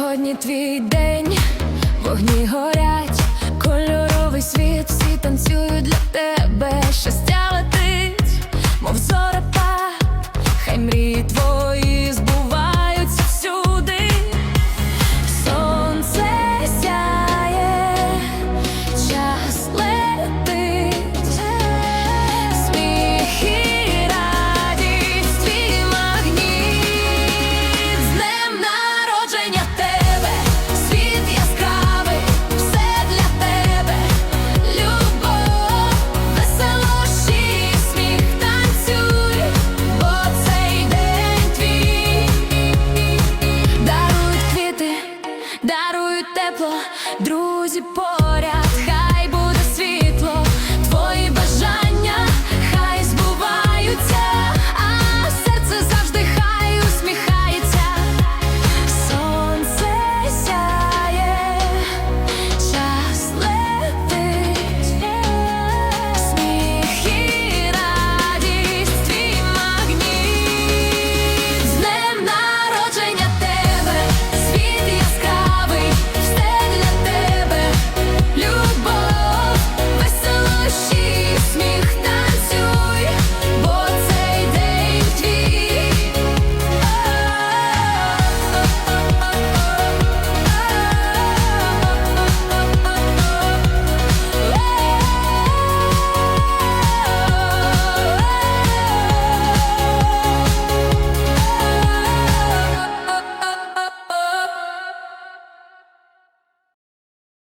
Сьогодні твій день, вогні горять, тепло, друзі поряд.